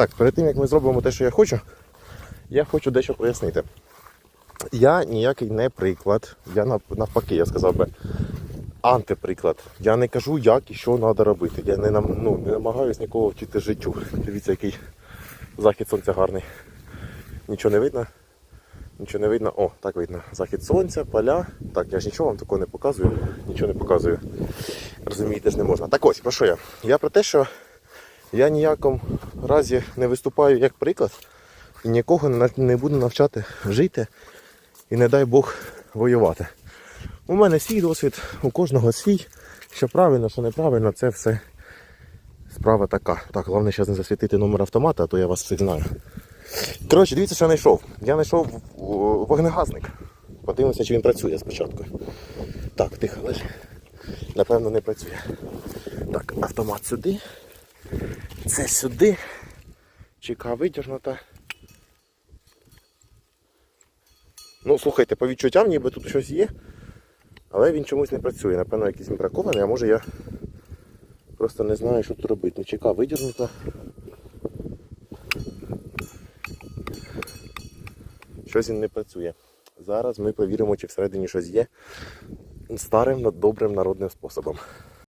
Так, перед тим як ми зробимо те, що я хочу, я хочу дещо пояснити. Я ніякий не приклад, я навпаки, я сказав би, антиприклад. Я не кажу, як і що треба робити. Я не, ну, не намагаюся нікого вчити життю. Дивіться, який захід сонця гарний. Нічого не видно. Нічого не видно. О, так видно. Захід сонця, поля. Так, я ж нічого вам такого не показую, нічого не показую. Розумієте ж не можна. Так ось, про що я? Я про те, що я ніякому разі не виступаю як приклад і нікого не буду навчати жити і не дай Бог воювати. У мене свій досвід, у кожного свій. Що правильно, що неправильно, це все справа така. Так, головне зараз не засвітити номер автомата, а то я вас всіх знаю. Коротше, дивіться, що я знайшов. Я знайшов о, вогнегасник. Подивимося, чи він працює спочатку. Так, тихо, лежи. Напевно, не працює. Так, автомат сюди. Це сюди. Чека витягнута. Ну, слухайте, по відчуттям ніби тут щось є, але він чомусь не працює. Напевно, якийсь він бракований, а може я просто не знаю, що тут робити. Ну, чека видягнута. Щось він не працює. Зараз ми повіримо, чи всередині щось є старим, добрим народним способом.